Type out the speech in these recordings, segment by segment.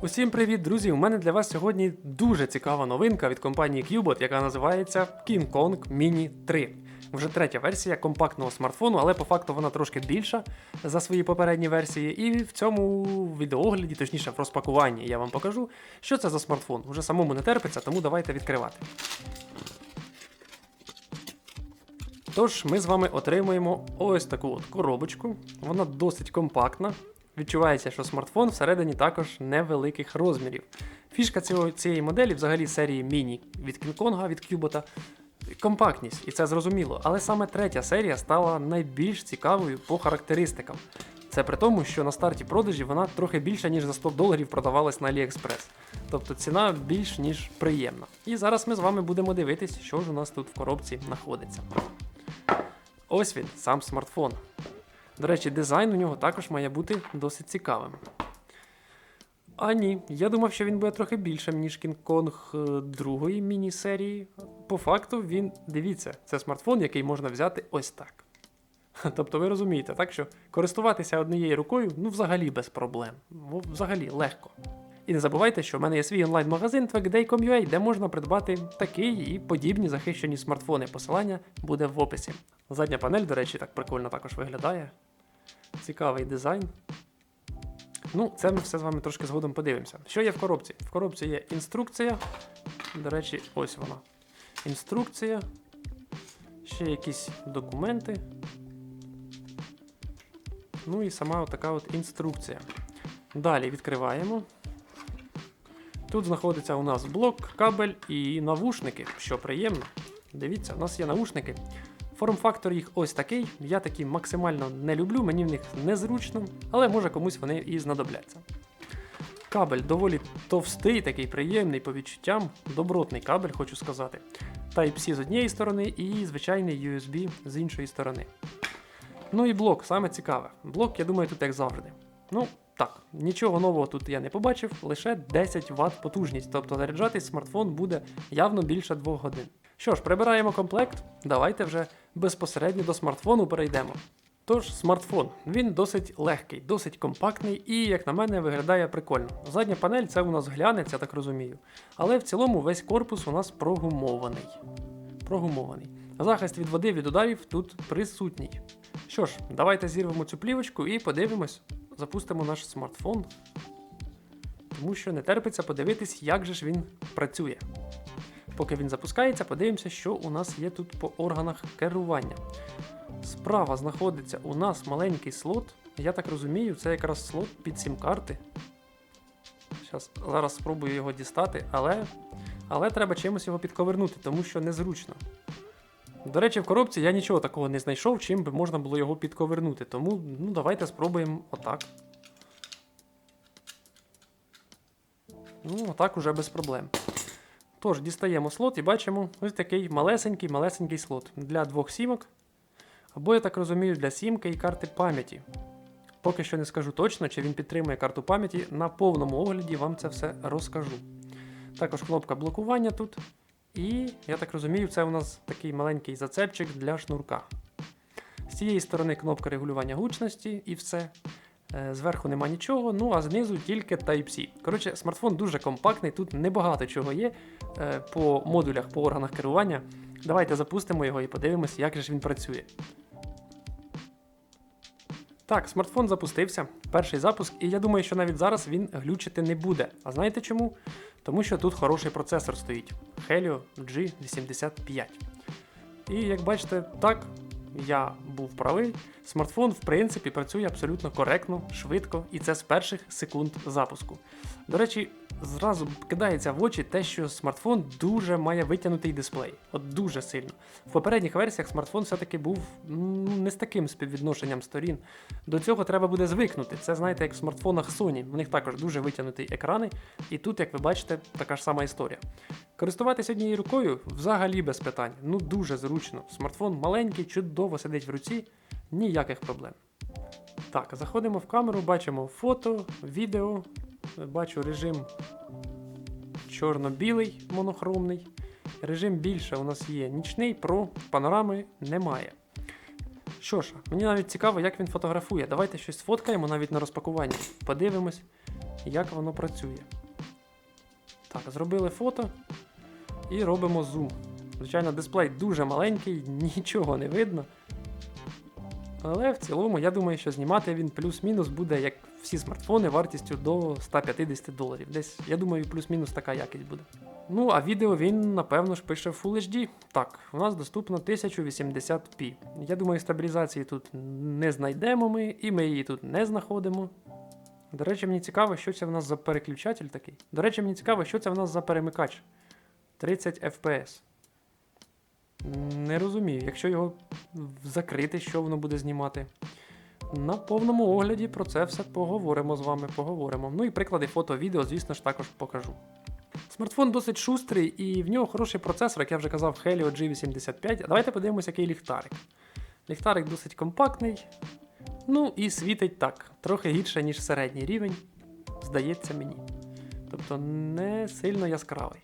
Усім привіт, друзі! У мене для вас сьогодні дуже цікава новинка від компанії Qbot, яка називається King Kong Mini 3. Вже третя версія компактного смартфону, але по факту вона трошки більша за свої попередні версії. І в цьому відеоогляді, точніше в розпакуванні, я вам покажу, що це за смартфон. Уже самому не терпиться, тому давайте відкривати. Тож, ми з вами отримуємо ось таку от коробочку. Вона досить компактна. Відчувається, що смартфон всередині також невеликих розмірів. Фішка цього, цієї моделі, взагалі серії Mini від Kong, від Qbot, компактність, і це зрозуміло. Але саме третя серія стала найбільш цікавою по характеристикам. Це при тому, що на старті продажі вона трохи більше, ніж за 100 доларів продавалась на AliExpress. Тобто ціна більш ніж приємна. І зараз ми з вами будемо дивитись, що ж у нас тут в коробці знаходиться. Ось він, сам смартфон. До речі, дизайн у нього також має бути досить цікавим. А ні, я думав, що він буде трохи більшим, ніж Kong е, другої міні-серії. По факту, він, дивіться, це смартфон, який можна взяти ось так. Тобто ви розумієте, так що користуватися однією рукою ну взагалі без проблем. Ну, Взагалі легко. І не забувайте, що в мене є свій онлайн-магазин Twagday.com.ua, де можна придбати такий і подібні захищені смартфони. Посилання буде в описі. Задня панель, до речі, так прикольно також виглядає. Цікавий дизайн. Ну, це ми все з вами трошки згодом подивимося. Що є в коробці? В коробці є інструкція. До речі, ось вона. Інструкція. Ще якісь документи. Ну і сама така от інструкція. Далі відкриваємо. Тут знаходиться у нас блок, кабель і навушники, що приємно. Дивіться, у нас є навушники. Форм-фактор їх ось такий. Я такі максимально не люблю, мені в них незручно, але може комусь вони і знадобляться. Кабель доволі товстий, такий приємний по відчуттям, добротний кабель, хочу сказати. Type-C з однієї сторони і звичайний USB з іншої сторони. Ну і блок, саме цікаве. Блок, я думаю, тут як завжди. Ну, так, нічого нового тут я не побачив, лише 10 Вт потужність, тобто заряджатись смартфон буде явно більше 2 годин. Що ж, прибираємо комплект, давайте вже безпосередньо до смартфону перейдемо. Тож, смартфон, він досить легкий, досить компактний і, як на мене, виглядає прикольно. Задня панель це у нас глянець, я так розумію. Але в цілому весь корпус у нас прогумований. Прогумований. Захист від води від ударів тут присутній. Що ж, давайте зірвемо цю плівочку і подивимось, запустимо наш смартфон. Тому що не терпиться подивитись, як же ж він працює. Поки він запускається, подивимося, що у нас є тут по органах керування. Справа знаходиться у нас маленький слот. Я так розумію, це якраз слот під сім-карти. Зараз спробую його дістати, але, але треба чимось його підковернути, тому що незручно. До речі, в коробці я нічого такого не знайшов, чим би можна було його підковернути. Тому ну, давайте спробуємо отак. Ну, отак уже без проблем. Тож, дістаємо слот і бачимо ось такий малесенький-малесенький слот для двох сімок. Або, я так розумію, для сімки і карти пам'яті. Поки що не скажу точно, чи він підтримує карту пам'яті. На повному огляді вам це все розкажу. Також кнопка блокування тут. І, я так розумію, це у нас такий маленький зацепчик для шнурка. З цієї сторони кнопка регулювання гучності і все. Е, Зверху нема нічого, ну а знизу тільки Type-C. Коротше, смартфон дуже компактний, тут небагато чого є е, по модулях, по органах керування. Давайте запустимо його і подивимося, як же ж він працює. Так, смартфон запустився, перший запуск, і я думаю, що навіть зараз він глючити не буде. А знаєте чому? Тому що тут хороший процесор стоїть Helio G85. І як бачите, так, я був правий. Смартфон, в принципі, працює абсолютно коректно, швидко, і це з перших секунд запуску. До речі, зразу кидається в очі те, що смартфон дуже має витягнутий дисплей. От дуже сильно. В попередніх версіях смартфон все-таки був ну, не з таким співвідношенням сторін. До цього треба буде звикнути. Це знаєте, як в смартфонах Sony. В них також дуже витягнуті екрани, і тут, як ви бачите, така ж сама історія. Користуватися однією рукою взагалі без питань. Ну дуже зручно. Смартфон маленький, чудово сидить в руці, ніяких проблем. Так, заходимо в камеру, бачимо фото, відео, бачу режим чорно-білий монохромний. Режим більше у нас є нічний, про панорами немає. Що ж, мені навіть цікаво, як він фотографує. Давайте щось сфоткаємо навіть на розпакуванні. Подивимось, як воно працює. Так, зробили фото і робимо зум. Звичайно, дисплей дуже маленький, нічого не видно. Але в цілому, я думаю, що знімати він плюс-мінус буде, як всі смартфони, вартістю до 150 доларів. Десь, я думаю, плюс-мінус така якість буде. Ну, а відео він, напевно ж, пише в Full HD. Так, у нас доступно 1080p. Я думаю, стабілізації тут не знайдемо ми, і ми її тут не знаходимо. До речі, мені цікаво, що це в нас за переключатель такий. До речі, мені цікаво, що це в нас за перемикач. 30 FPS. Не розумію, якщо його закрити, що воно буде знімати. На повному огляді про це все поговоримо з вами, поговоримо. Ну і приклади фото, відео, звісно ж, також покажу. Смартфон досить шустрий і в нього хороший процесор, як я вже казав, Helio G85. А давайте подивимося, який ліхтарик. Ліхтарик досить компактний. Ну і світить так, трохи гірше, ніж середній рівень, здається мені. Тобто не сильно яскравий.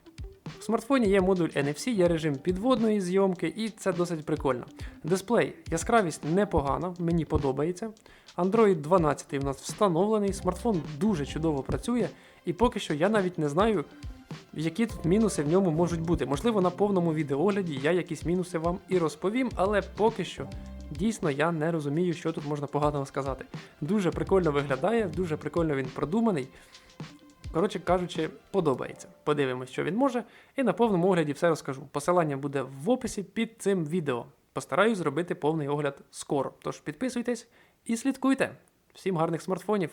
В смартфоні є модуль NFC, є режим підводної зйомки, і це досить прикольно. Дисплей, яскравість непогана, мені подобається. Android 12 в нас встановлений, смартфон дуже чудово працює, і поки що я навіть не знаю, які тут мінуси в ньому можуть бути. Можливо, на повному відеогляді я якісь мінуси вам і розповім, але поки що дійсно я не розумію, що тут можна поганого сказати. Дуже прикольно виглядає, дуже прикольно він продуманий. Коротше кажучи, подобається. Подивимось, що він може, і на повному огляді все розкажу. Посилання буде в описі під цим відео. Постараюсь зробити повний огляд скоро. Тож підписуйтесь і слідкуйте. Всім гарних смартфонів.